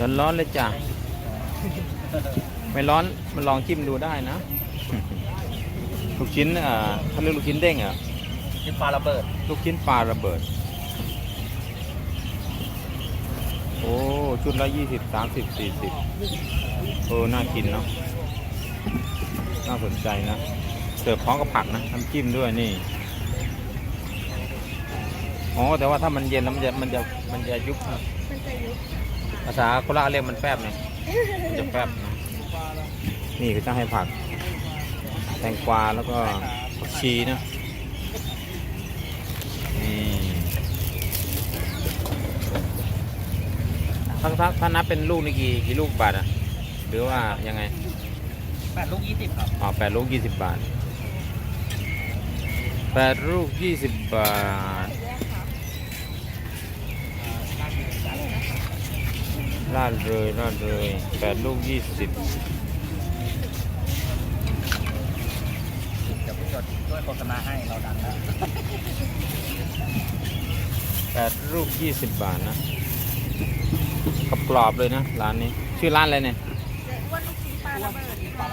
ร้อนร้อนๆเลยจ้ะ ไม่ร้อนมันลองจิ้มดูได้นะ ลูกชิ้นอ่าเขาเรียกลูกชิ้นเด้งเหรอะที่ปลาระเบิด ลูกชิ้นปลาระเบิด โอ้ ชุดละยี่สิบสามสิบสี่สิบโอ้น่ากินเนาะ น่าสนใจนะ เสิร์ฟพร้อมกับผักนะน้ำจิ้มด้วยนี่อ๋อแต่ว่าถ้ามันเย็นแล้วมันจะมันจะมันจะยุบนะมันจะยุบ ภาษาโคราชเรียกมันแฟบเนี่ยมันจะแฟบนะนี่คือจะให้ผัก แตงกวาแล้วก็ผักชีนะนี่ถ้าถ้าถ้านับเป็นลูกนี่กี่กี่ลูกบาทอะหรือว่ายังไงแปดลูกยี่สิบครับอ๋อแปดลูกยี่สิบบาทแปดลูกยี่สิบบาท ลาดเลยลาดเลยแปดลูกยี่สิบเดี๋ยวไปจดด้วยโฆษณาให้เราดังแล้วแปดลูกยี่สิบบาทนะกรอบๆเลยนะร้านนี้ ชื่อร้านอะไรเนี่ยเจ๊อ้วนลูกชิ้นปลาระเบิดค่ะ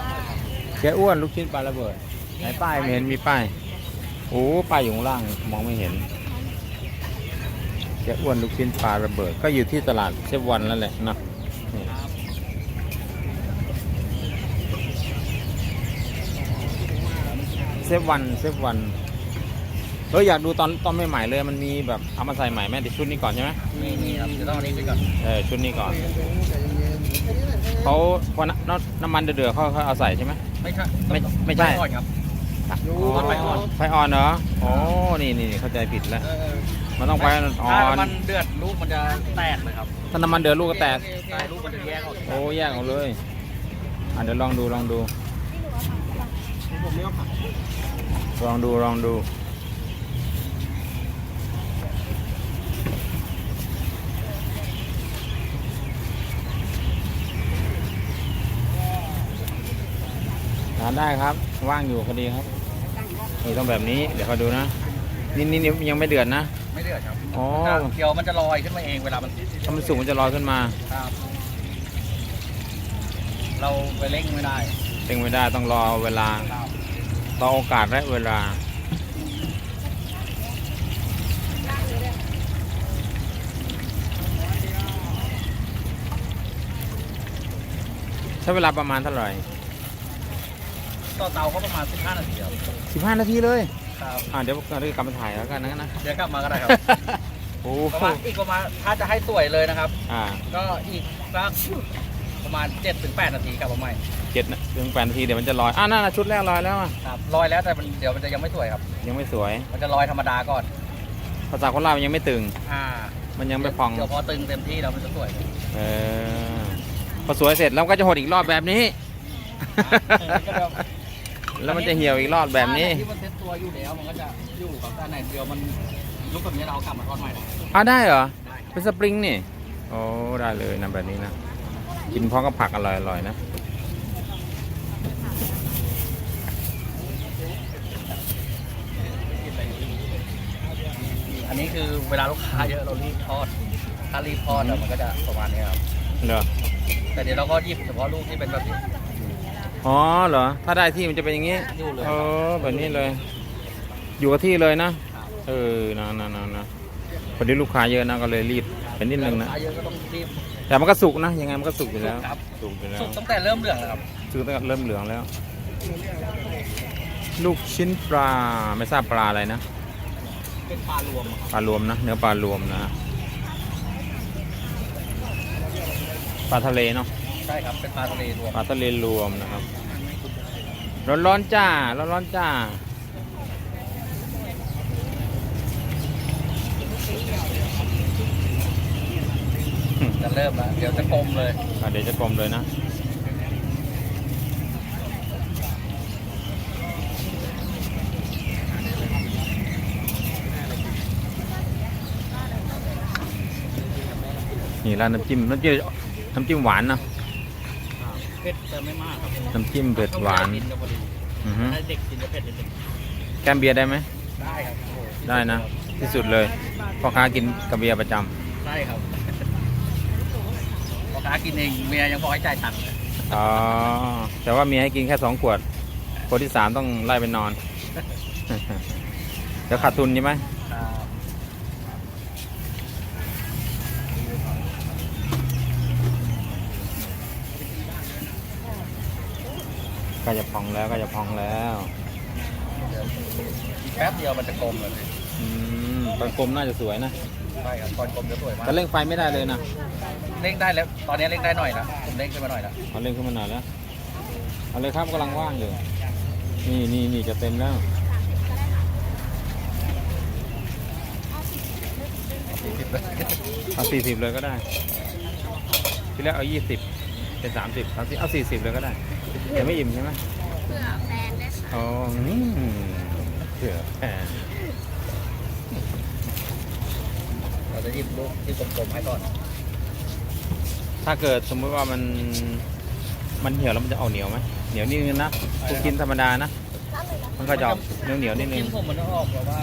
แกอ้วนลูกชิ้นปลาระเบิดไหนป้ายไม่เห็นมีป้ายโอ้ป้ายอยู่ข้างล่างมองไม่เห็น แกอ้วนลูกชิ้นปลาระเบิด ก็อยู่ที่ตลาดเซฟวันแล้วแหละเนาะนี่เซฟวันเซฟวันเฮ้ยอยากดูตอนตอนใหม่ๆเลยมันมีแบบเอามาใส่ใหม่ไหมเดี๋ยวชุดนี้ก่อนใช่ไหมนี่นี่ครับเดี๋ยวต้องเอาอันนี้ไปก่อนเออชุดนี้ก่อนเขาพอน้ำน้ำน้ำมันเดือดๆเขาเขาเอาใส่ใช่ไหมไม่ใช่ไม่ไม่ใช่ก่อนครับอ๋อไฟอ่อนไฟอ่อนเหรออ๋อนี่นี่เข้าใจผิดแล้ว มันต้องไฟอ่ถ้าอนมันเดือดลูกมันจะแตกเลยครับถ้าน้ำมันเดือดลูกก็แตก ใช่ลูกมันจะแยกออกโอ้แยกออกเลยอะเดี๋ยวลองดูลองดูลองดูลองดู ทานได้ครับ ว่างอยู่พอดีครับ นี่ต้องแบบนี้ เดี๋ยวเขาดูนะ นี่นี่นี่ยังไม่เดือดนะ ไม่เดือดครับอ๋อเดี๋ยวมันจะลอยขึ้นมาเองเวลามันถ้ามันสุกมันจะลอยขึ้นมาครับ เราไปเร่งไม่ได้เต็งไม่ได้ต้องรอเวลา ครับรอโอกาสและเวลา ใช้เวลาประมาณเท่าไหร่ ต่อเตาก็ประมาณ15นาทีครับ15 นาทีเลย ครับอ่าเดี๋ยวเรากลับมาถ่ายแล้วกันนะนะเดี๋ยวกลับมาก็ได้ครับโอ้ประมาณอีกประมาณถ้าจะให้สวยเลยนะครับ อ่าก็อีกสักประมาณ7ถึง8นาทีกลับมาใหม่เจ็ดนะถึงแปดนาทีเดี๋ยวมันจะลอยอ่านั่นนะชุดแรกลอยแล้วอะครับลอยแล้วแต่มันเดี๋ยวมันจะยังไม่สวยครับ ยังไม่สวย มันจะลอยธรรมดาก่อนภาษาโคราชมันยังไม่ตึง อ่ามันยังไม่พอง เดี๋ยวพอตึงเต็มที่แล้วมันจะสวยเออพอสวยเสร็จแล้วก็จะหดอีกรอบแบบนี้ แล้วมันจะเหี่ยวอีกรอบแบบนี้ ที่มันเซ็ ตตัวอยู่แล้วมันก็จะอยู่กับแต่ไหนเดียวมันลุกแบบนี้เราเอากลับมาทอดใหม่ได้อ่าได้เหรอ ได้ครับเป็นสปริงนี่ โอ้ได้เลยนะแบบนี้นะ กินพร้อมกับผักอร่อยๆนะ อันนี้คือเวลาลูกค้าเยอะเรารีบทอด ถ้ารีบทอดแล้วมันก็จะประมาณนี้ครับ เหรอ แต่เดี๋ยวเราก็หยิบเฉพาะลูกที่เป็นแบบนี้อ๋อเหรอ ถ้าได้ที่มันจะเป็นอย่างนี้ อยู่เลยเออแบบนี้เลย อยู่กับที่เลยนะ เออนะนะนะนะพอดีลูกค้าเยอะนะก็เลยรีบเป็นนิดนึงนะลูกค้าเยอะก็ต้องรีบแต่มันก็สุกนะ ยังไงมันก็สุกอยู่แล้วสุกครับสุกอยู่แล้วสุกตั้งแต่เริ่มเหลืองแล้วครับสุกตั้งแต่เริ่มเหลืองแล้ว ลูกชิ้นปลาไม่ทราบปลาอะไรนะ เป็นปลารวมครับปลารวมนะ เนื้อปลารวมนะปลาทะเลเนาะใช่ครับเป็นปลาทะเลรวมปลาทะเลรวมนะครับ ร้อนๆจ้าร้อนๆจ้า จะเริ่มแล้วเดี๋ยวจะกลมเลยอะเดี๋ยวจะกลมเลยนะ นี่ร้านน้ำจิ้มน้ำจิ้มน้ำจิ้มหวานนะ เผ็ดแต่ไม่มากครับน้ำจิ้มเผ็ดหวานกินก็พอดีอือฮึถ้าเด็กกินจะเผ็ดนิดนึงแกมเบียร์ได้ไหมได้ครับโอ้โหได้นะ ที่สุดเลยพ่อค้ากินกับเบียร์ประจได้ครับพ่อ ค้ากินเองเมียยังบอกให้จ่ายตังค์เลยอ๋อแต่ว่ามีให้กินแค่สองขวดคนที่สามต้องไล่ไปนอนเดี๋ยวขาดทุนใช่ไหมครับก็จะพองแล้วก็จะพองแล้วเดี๋ยวอีกแป๊บเดียวมันจะกลมเลยอืมตอนกลมน่าจะสวยนะ ใช่ครับตอนกลมจะสวยมากแต่เร่งไฟไม่ได้เลยนะเร่งได้แล้ว ตอนนี้เร่งได้หน่อยนะผมเร่งขึ้นมาหน่อยนะเอาเร่งขึ้นมาหน่อยแล้วเอาเลยครับกำลังว่างอยู่ นี่นี่นี่จะเต็มแล้วสี่สิบเลยเอาสี่สิบเลยก็ได้ ที่แรกเอายี่สิบเป็นสามสิบเอาสิเอาสี่สิบเลยก็ได้ยังไม่อิ่มใช่ไหมเพื่อแฟนได้ค่ะอ๋ออืมเผื่อแฟนเรา จะหยิบลูกที่กลมๆให้ก่อนถ้าเกิดสมมติว่ามันมันเหี่ยวแล้วมันจะออกเหนียวไหมเหนียวนิดนึงนะกูกินธรรมดานะ มันก็จะออกเหนียวเหนียวๆนิดนึกิงนผมมันจะออกแบบว่า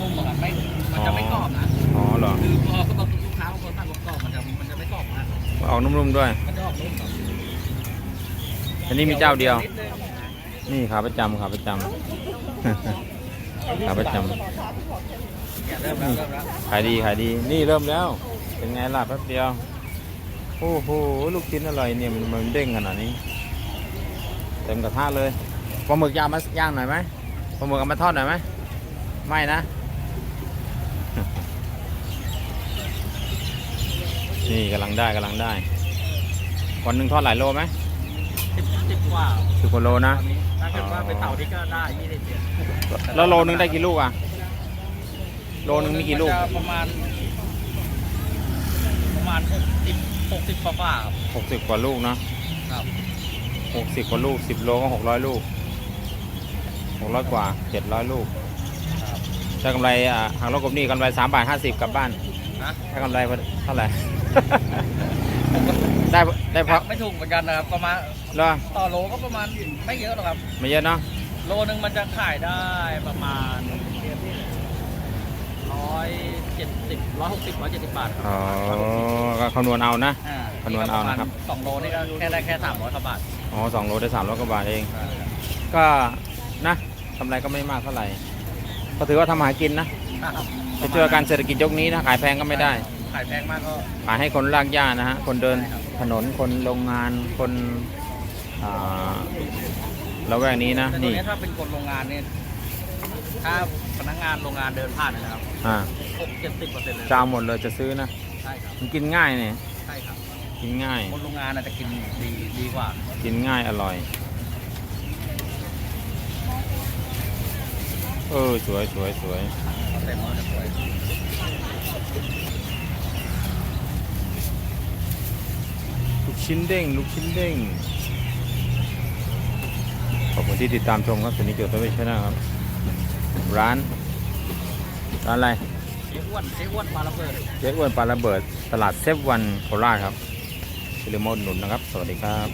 นุ่มๆอะครับไม่มันจะไม่กรอบนะอ๋อเหรอคือพอก็บอกลูกค้าบางคนสั่งกรอบๆมันจะมันจะไม่กรอบนะออกนุ่มๆด้วย มันจะออกนุ่มครับอันนี้มีเจ้าเดียว นินึงนี่ขาประจำขาประจำ ขาประจำ เนี่ยเริ่มแล้วเริ่มแล้วขายดีขายดีนี่เริ่มแล้ว เป็นไงล่ะแป๊บเดียว โอ้โหลูกชิ้นอร่อยเนี่ยมันมันเด้งขนาดนี้ เต็มกระทะเลยปลาหมึกยางมาย่างหน่อยไหมปลาหมึกเอามาทอดหน่อยไหมไม่นะ นี่กำลังได้กำลังได้วันหนึ่งทอดหลายโลไหมสิบสิบกว่าสิบกว่าโลนะตอนนี้ถ้าเกิดว่าเป็นเต่าที่ก็ได้ยี่สิบเจ็ดแล้วโลนึงได้กี่ลูกอะ โลนึงมีกี่ลูกนจะประมาณ ประมาณหกสิบหกสิบกว่าๆครับหกสิบกว่าลูกเนอะครับหกสิบกว่าลูกสิบโลก็หกร้อยลูกหกร้อยกว่าเจ็ดร้อยลูกครับได้กำไรอ่าหางรถกบหนี่กำไรสามบาทห้าสิบกลับบ้าน นะได้กำไรเท่าไหร่ ได้ได้เพราะไม่ถูกเหมือนกันนะครับ ประมาณเหรอต่อโลก็ประมาณไม่เยอะหรอกครับ ไม่เยอะเนาะ โลนึงมันจะขายได้ประมาณ ร้อยเจ็ดสิบร้อยหกสิบร้อยเจ็ดสิบบาทครับอ๋อก็คำนวณเอานะอ่าคำนวณเอานะครับ สองโลนี่ก็แค่ได้แค่สามร้อยกว่าบาทอ๋อสองโลได้สามร้อยกว่าบาทเอง ก็นะกำไรก็ไม่มากเท่าไหร่ ก็ถือว่าทำหากินนะไปเจอการเศรษฐกิจยกนี้นะขายแพงก็ไม่ได้ ขายแพงมากก็ ขายให้คนลากย่านะฮะ คนเดินใช่ครับ ถนน คนโรงงาน คนอ่าละแวกนี้นะ แต่ตัวนี่นี้ถ้าเป็นคนโรงงานเนี่ย ถ้าพนักงานโรงงานเดินผ่านเนยนะครับอ่าหกเจ็ดสิบเปอร์เซ็นต์เลยจะเอาหมดเลยจะซื้อนะ ใช่ครับ มันกินง่ายเนี่ย ใช่ครับ กินง่าย คนโรงงานอาจจะกินดีดีกว่า กินง่ายอร่อย เออสวยสวยสวยเต็มมันจะสวยลูกชิ้นเด้งลูกชิ้นเด้ง ขอบคุณที่ติดตามชมครับสนิทเกียวตัวเวชนะครับ ร้าน ร้านอะไร เจ๊อ้วนเจ๊อ้วนปลาระเบิด เจ๊อ้วนปลาระเบิด ตลาดเซฟวันโคราชครับอย่าลืมมาอุดหนุนนะครับ สวัสดีครับ